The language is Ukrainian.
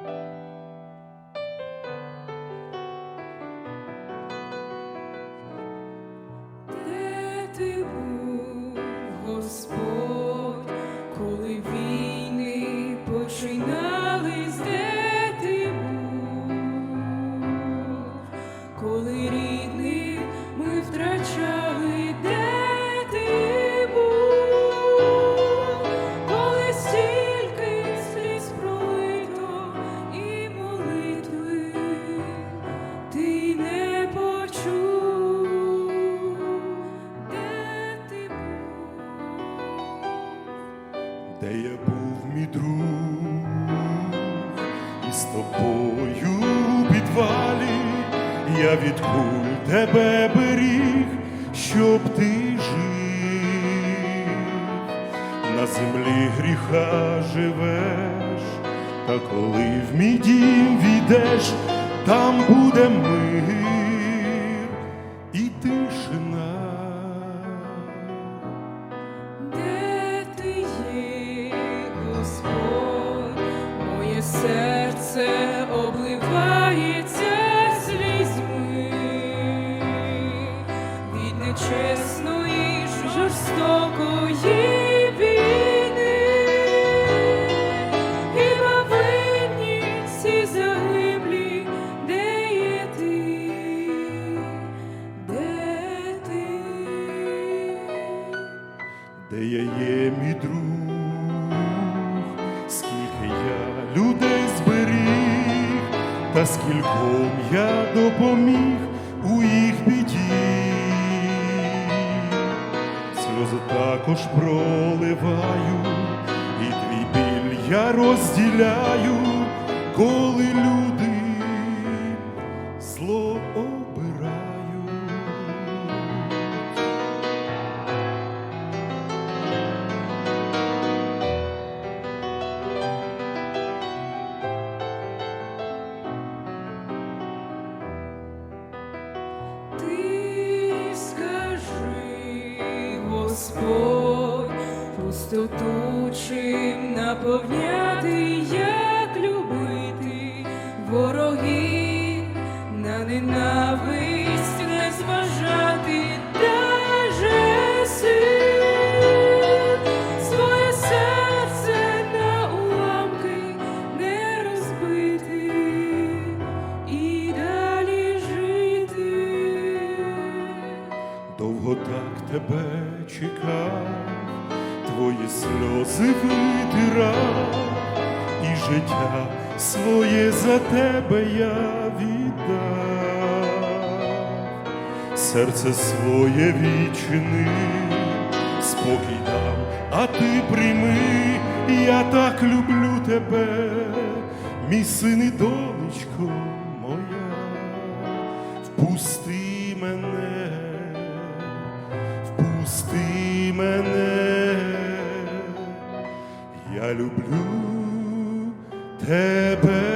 Де ти був, Господь, коли війни починались, коли рідних ми втрачали, де я був мій друг, і з тобою у підвалі я від куль тебе беріг, щоб ти жив, на землі гріха живеш, та коли в мій дім війдеш, там буде мир серце обливається слізьми. Від нечесної жорстокої де я є мій друг, скільки я людей та скільком я допоміг у їх біді, сльози також проливаю, і твій біль я розділяю, коли люди зло обирають. Господь, пустоту чим наповняти, як любити ворогів, на ненависть тебе чекав, твої сльози витирав, і життя своє за тебе я віддав, серце своє відчини, спокій дам, а ти прийми, я так люблю тебе, мій син і донечко моя, впусти впусти мене, я люблю тебе.